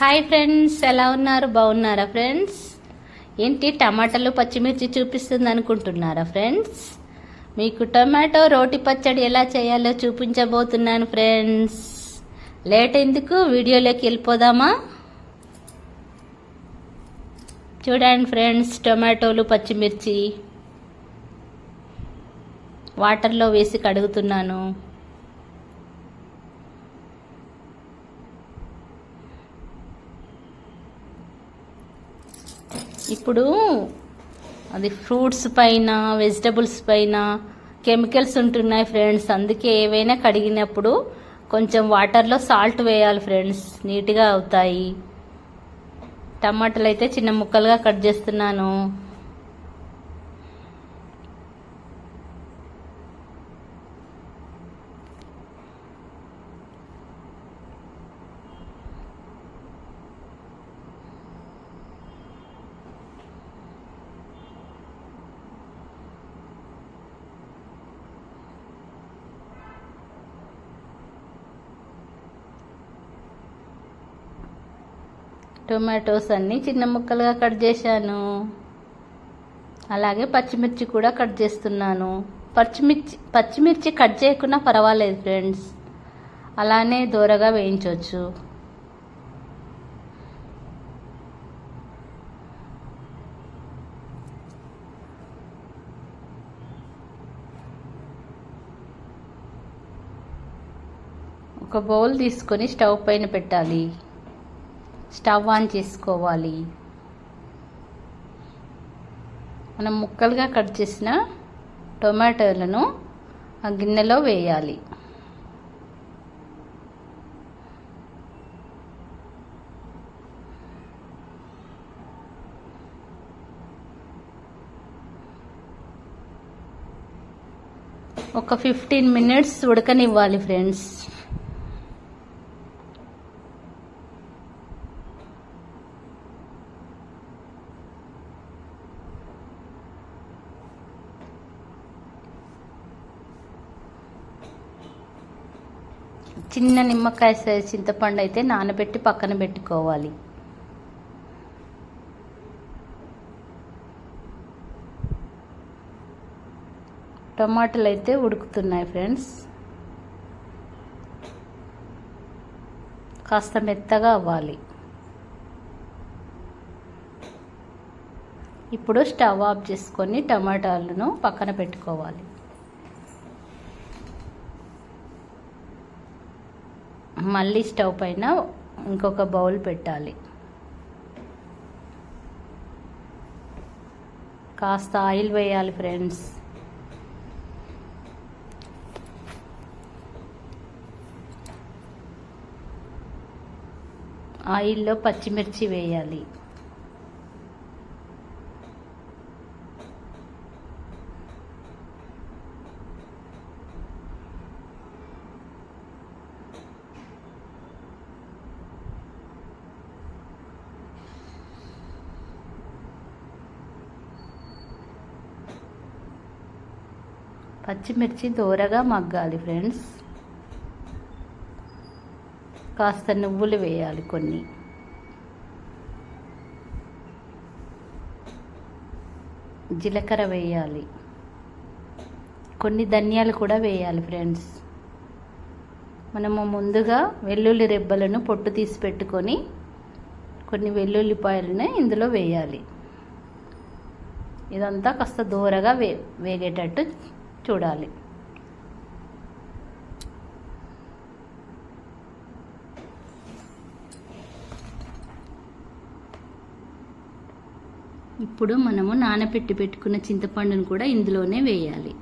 Hi friends ఎలా ఉన్నారు? బాగున్నారా ఫ్రెండ్స్ ఏంటి టమాటాలు పచ్చిమిర్చి చూపిస్తుంది అనుకుంటున్నారా ఫ్రెండ్స్ మీకు టొమాటో రోటి పచ్చడి ఎలా చేయాలో చూపించబోతున్నాను ఫ్రెండ్స్ లేట్ ఎందుకు? వీడియోలోకి వెళ్ళిపోదామా? చూడండి ఫ్రెండ్స్ టొమాటోలు పచ్చిమిర్చి. వాటర్లో వేసి కడుగుతున్నాను. ఇప్పుడు అది ఫ్రూట్స్ పైన వెజిటబుల్స్ పైన కెమికల్స్ ఉంటున్నాయి ఫ్రెండ్స్. అందుకే ఏవైనా కడిగినప్పుడు కొంచెం వాటర్లో సాల్ట్ వేయాలి ఫ్రెండ్స్. నీట్గా అవుతాయి. టమాటాలు అయితే చిన్న ముక్కలుగా కట్ చేస్తున్నాను. టొమాటోస్ అన్నీ చిన్న ముక్కలుగా కట్ చేశాను. అలాగే పచ్చిమిర్చి కూడా కట్ చేస్తున్నాను. పచ్చిమిర్చి పచ్చిమిర్చి కట్ చేయకుండా పర్వాలేదు ఫ్రెండ్స్. అలానే దూరగా వేయించవచ్చు ఒక బౌల్ తీసుకొని స్టవ్ పైన పెట్టాలి. స్టవ్ ఆన్ చేసుకోవాలి. మనం ముక్కలుగా కట్ చేసిన టొమాటోలను ఆ గిన్నెలో వేయాలి. ఒక ఫిఫ్టీన్ మినిట్స్ ఉడకనివ్వాలి ఫ్రెండ్స్ చిన్న నిమ్మకాయ సైజ్ చింతపండు అయితే నానబెట్టి పక్కన పెట్టుకోవాలి. టమాటాలు అయితే ఉడుకుతున్నాయి ఫ్రెండ్స్. కాస్త మెత్తగా అవ్వాలి. ఇప్పుడు స్టవ్ ఆఫ్ చేసుకొని టమాటాలను పక్కన పెట్టుకోవాలి. మళ్ళీ స్టవ్ పైన ఇంకొక బౌల్ పెట్టాలి. కాస్త ఆయిల్ వేయాలి ఫ్రెండ్స్. ఆయిల్లో పచ్చిమిర్చి వేయాలి. పచ్చిమిర్చి దూరగా మగ్గాలి ఫ్రెండ్స్. కాస్త నువ్వులు వేయాలి కొన్ని. జీలకర్ర వేయాలి. కొన్ని ధనియాలు కూడా వేయాలి ఫ్రెండ్స్. మనము ముందుగా వెల్లుల్లి రెబ్బలను పొట్టు తీసి పెట్టుకొని కొన్ని వెల్లుల్లిపాయలను ఇందులో వేయాలి. ఇదంతా కాస్త దూరగా వే వేగేటట్టు చూడాలి. ఇప్పుడు మనము నానబెట్టి పెట్టుకున్న చింతపండును కూడా ఇందులోనే వేయాలి.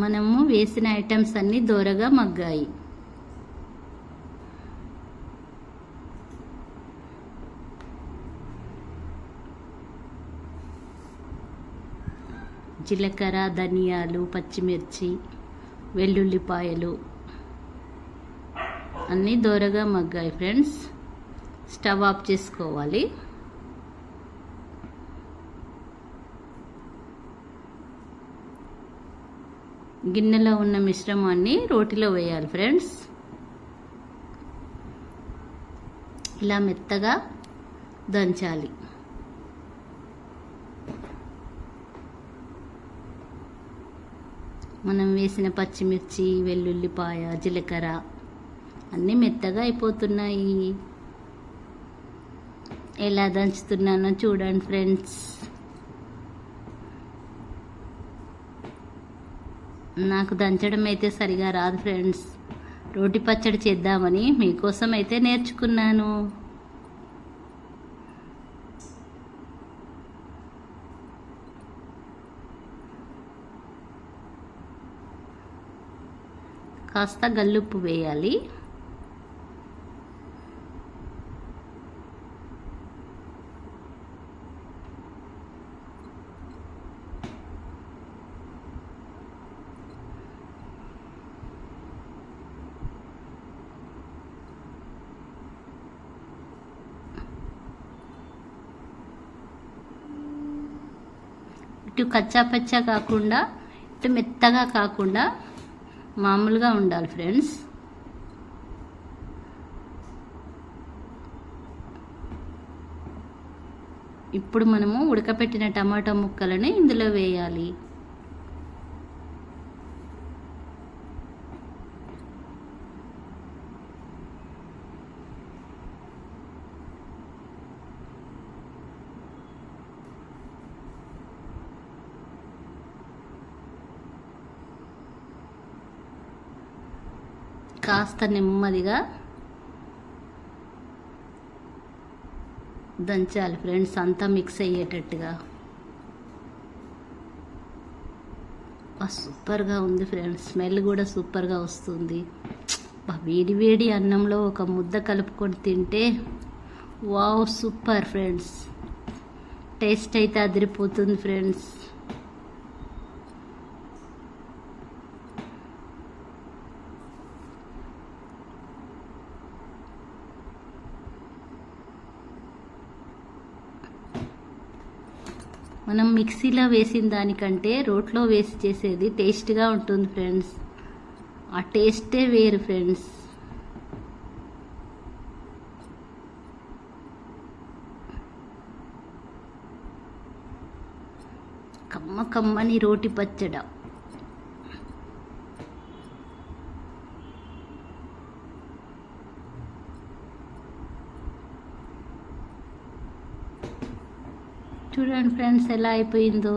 మనము వేసిన ఐటమ్స్ అన్నీ దూరగా మగ్గాయి. జీలకర్ర ధనియాలు పచ్చిమిర్చి వెల్లుల్లిపాయలు అన్నీ దోరగా మగ్గాయి ఫ్రెండ్స్. స్టవ్ ఆఫ్ చేసుకోవాలి. గిన్నెలో ఉన్న మిశ్రమాన్ని రోటిలో వేయాలి ఫ్రెండ్స్. ఇలా మెత్తగా దంచాలి. మనం వేసిన పచ్చిమిర్చి వెల్లుల్లిపాయ జీలకర్ర అన్నీ మెత్తగా అయిపోతున్నాయి. ఎలా దంచుతున్నానో చూడండి ఫ్రెండ్స్. నాకు దంచడం అయితే సరిగా రాదు ఫ్రెండ్స్. రోటి పచ్చడి చేద్దామని మీకోసం అయితే నేర్చుకున్నాను. కాస్త గల్లుప్పు వేయాలి. ఇటు కచ్చాపచ్చా కాకుండా ఇటు మెత్తగా కాకుండా మామూలుగా ఉండాలి ఫ్రెండ్స్ ఇప్పుడు మనము ఉడకపెట్టిన టమాటా ముక్కలని ఇందులో వేయాలి. కాస్త నెమ్మదిగా దంచాలి ఫ్రెండ్స్ అంతా మిక్స్ అయ్యేటట్టుగా. సూపర్గా ఉంది ఫ్రెండ్స్ స్మెల్ కూడా సూపర్గా వస్తుంది. వేడి వేడి అన్నంలో ఒక ముద్ద కలుపుకొని తింటే వావ్ సూపర్ ఫ్రెండ్స్. టేస్ట్ అయితే అదిరిపోతుంది ఫ్రెండ్స్. మనం మిక్సీలో వేసిన దానికంటే రోట్లో వేసి చేసేది టేస్ట్గా ఉంటుంది ఫ్రెండ్స్. ఆ టేస్టే వేరు ఫ్రెండ్స్. కమ్మ కమ్మని రోటి పచ్చడ. చూడండి ఫ్రెండ్స్ ఎలా అయిపోయిందో.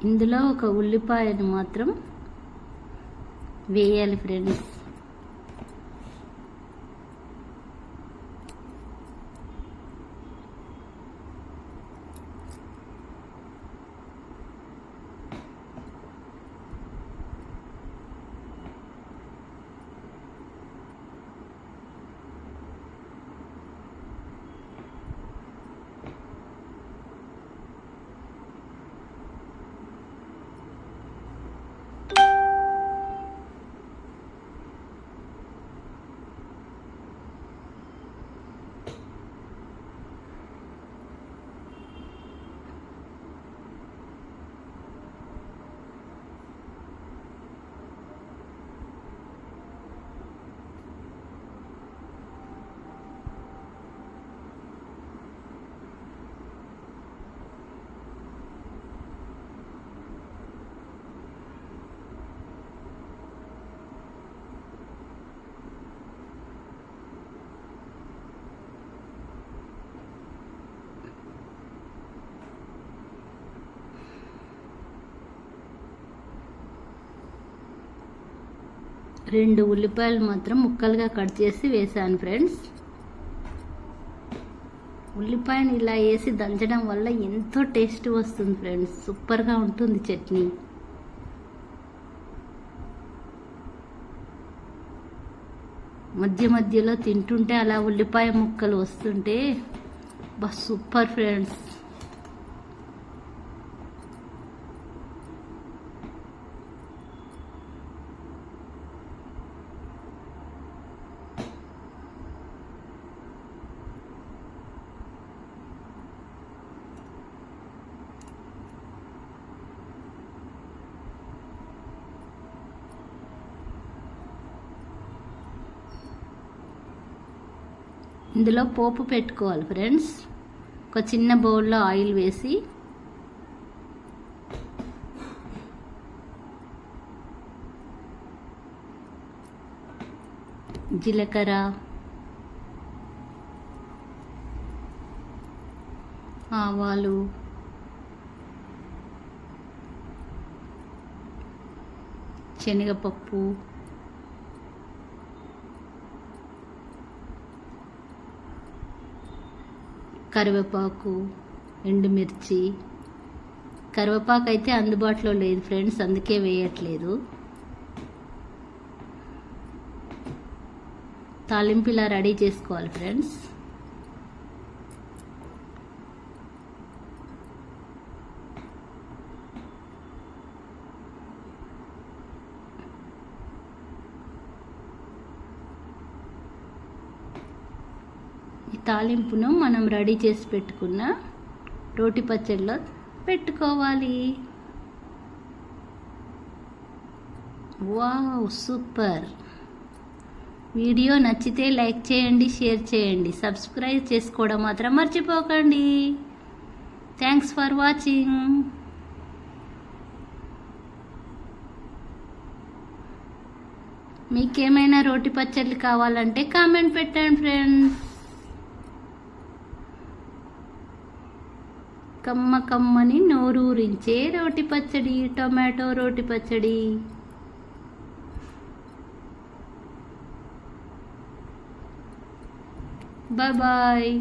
ఇందులో ఒక ఉల్లిపాయను మాత్రం వేయాలి ఫ్రెండ్స్ రెండు ఉల్లిపాయలు మాత్రం ముక్కలుగా కట్ చేసి వేసాను ఫ్రెండ్స్ ఉల్లిపాయను ఇలా వేసి దంచడం వల్ల ఎంతో టేస్ట్ వస్తుంది ఫ్రెండ్స్ సూపర్గా ఉంటుంది చట్నీ. మధ్య మధ్యలో తింటుంటే అలా ఉల్లిపాయ ముక్కలు వస్తుంటే బా సూపర్ ఫ్రెండ్స్ ఇందులో పోపు పెట్టుకోవాలి ఫ్రెండ్స్. ఒక చిన్న బౌల్లో ఆయిల్ వేసి జీలకర్ర ఆవాలు శనగపప్పు కరివేపాకు ఎండుమిర్చి. కరివేపాకు అయితే అందుబాటులో లేదు ఫ్రెండ్స్ అందుకే వేయట్లేదు. తాలింపు ఇలా రెడీ చేసుకోవాలి ఫ్రెండ్స్. తాలింపును మనం రెడీ చేసి పెట్టుకున్న రోటి పచ్చడిలో పెట్టుకోవాలి. Wow super. వీడియో నచ్చితే లైక్ చేయండి షేర్ చేయండి. సబ్స్క్రైబ్ చేసుకోవడం మాత్రం మర్చిపోకండి. థ్యాంక్స్ ఫర్ వాచింగ్ మీకేమైనా రోటి పచ్చళ్ళు కావాలంటే కామెంట్ పెట్టండి ఫ్రెండ్స్ కమ్మ కమ్మని నోరూరించే రోటి పచ్చడి టొమాటో రోటి పచ్చడి. Bye bye.